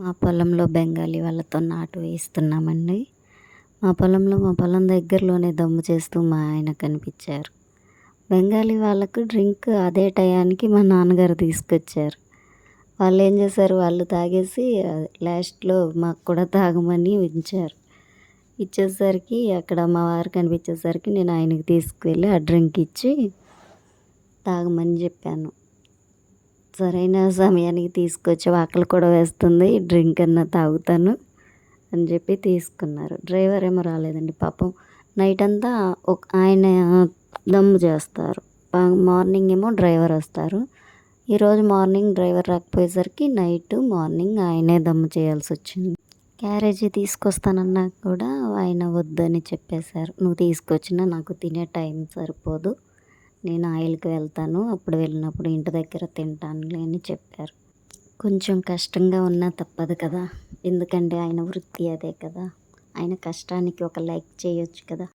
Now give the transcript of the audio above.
మా పొలంలో బెంగాలీ వాళ్ళతో నాటు వేస్తున్నామండి. మా పొలంలో మా పొలం దగ్గరలోనే దమ్ము చేస్తూ మా ఆయన కనిపించారు. బెంగాలీ వాళ్ళకు డ్రింక్ అదే టయానికి మా నాన్నగారు తీసుకొచ్చారు. వాళ్ళు ఏం చేశారు? వాళ్ళు తాగేసి లాస్ట్లో మాకు కూడా తాగమని ఉంచారు. ఇచ్చేసరికి అక్కడ మా వారు కనిపించేసరికి నేను ఆయనకి తీసుకువెళ్ళి ఆ డ్రింక్ ఇచ్చి తాగమని చెప్పాను. సరైన సమయానికి తీసుకొచ్చి వాకలు కూడా వేస్తుంది. డ్రింక్ అన్నా తాగుతాను అని చెప్పి తీసుకున్నారు. డ్రైవర్ ఏమో రాలేదండి పాపం. నైట్ అంతా ఒక ఆయన దమ్ము చేస్తారు. మార్నింగ్ ఏమో డ్రైవర్ వస్తారు. ఈరోజు మార్నింగ్ డ్రైవర్ రాకపోయేసరికి నైట్ మార్నింగ్ ఆయనే దమ్ము చేయాల్సి వచ్చింది. క్యారేజీ తీసుకొస్తానన్నా కూడా ఆయన వద్దని చెప్పేశారు. నువ్వు తీసుకొచ్చినా నాకు తినే టైం సరిపోదు. నేను ఆయిల్కి వెళ్తాను. అప్పుడు వెళ్ళినప్పుడు ఇంటి దగ్గర తింటానులే అని చెప్పారు. కొంచెం కష్టంగా ఉన్నా తప్పదు కదా. ఎందుకంటే ఆయన వృత్తి అదే కదా. ఆయన కష్టానికి ఒక లైక్ చేయొచ్చు కదా.